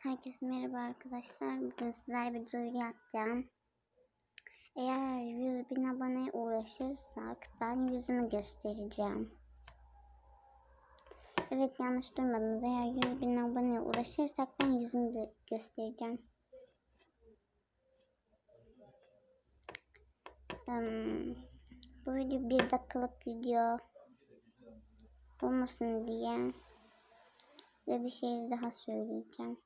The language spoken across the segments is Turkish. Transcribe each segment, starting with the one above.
Herkese merhaba arkadaşlar. Bugün sizlerle bir duyuru yapacağım. Eğer 100 bin aboneye uğraşırsak ben yüzümü göstereceğim. Evet yanlış duymadınız. Eğer 100 bin aboneye uğraşırsak ben yüzümü de göstereceğim. Hmm, bu video bir dakikalık video olmasın diye ve bir şey daha söyleyeceğim.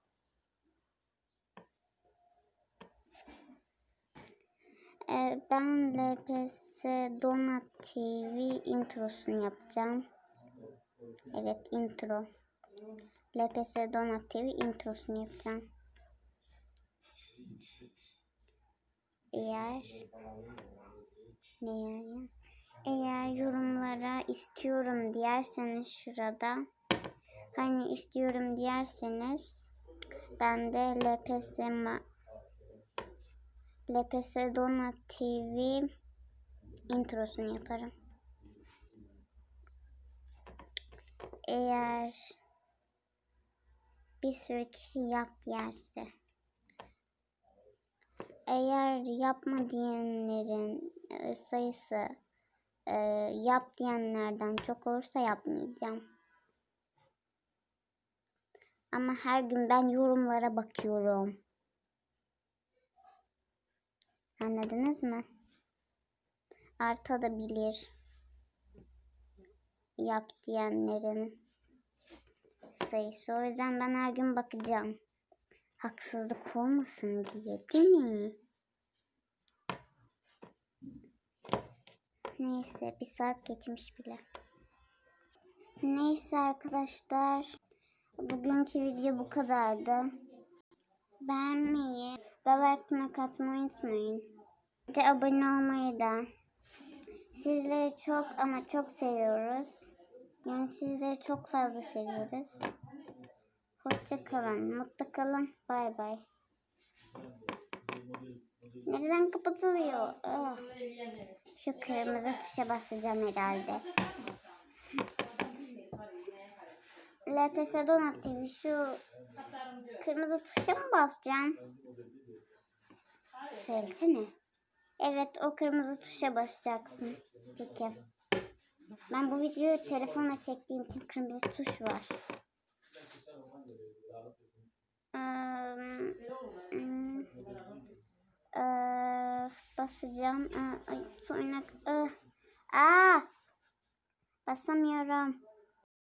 Ben LPS Donat TV introsunu yapacağım. Evet intro. LPS Donat TV introsunu yapacağım. Eğer ne yer ya? Eğer yorumlara istiyorum diyerseniz şurada hani istiyorum diyerseniz ben de LPS LPS Donat TV introsunu yaparım. Eğer bir sürü kişi yap yerse eğer yapma diyenlerin e, sayısı e, yap diyenlerden çok olursa yapmayacağım. Ama her gün ben yorumlara bakıyorum. Anladınız mı? Artabilir. Yap diyenlerin sayısı. O yüzden ben her gün bakacağım. Haksızlık olmasın diye değil mi? Neyse bir saat geçmiş bile. Neyse arkadaşlar. Bugünkü video bu kadardı. Beğenmeyi ve like'ına katmayı unutmayın. De abone olmayı da. Sizleri çok ama çok seviyoruz. Yani sizleri çok fazla seviyoruz. Hoşça kalın, mutlu kalın. Bay bay. Nereden kapatılıyor? Ah. Şu kırmızı tuşa basacağım herhalde. LPS Donat TV şu kırmızı tuşa mı basacağım? Söylesene. Evet o kırmızı tuşa basacaksın. Peki. Ben bu videoyu telefonla çektiğim için kırmızı tuş var. Basacağım. Aa, Ay, sonra... Aa, basamıyorum.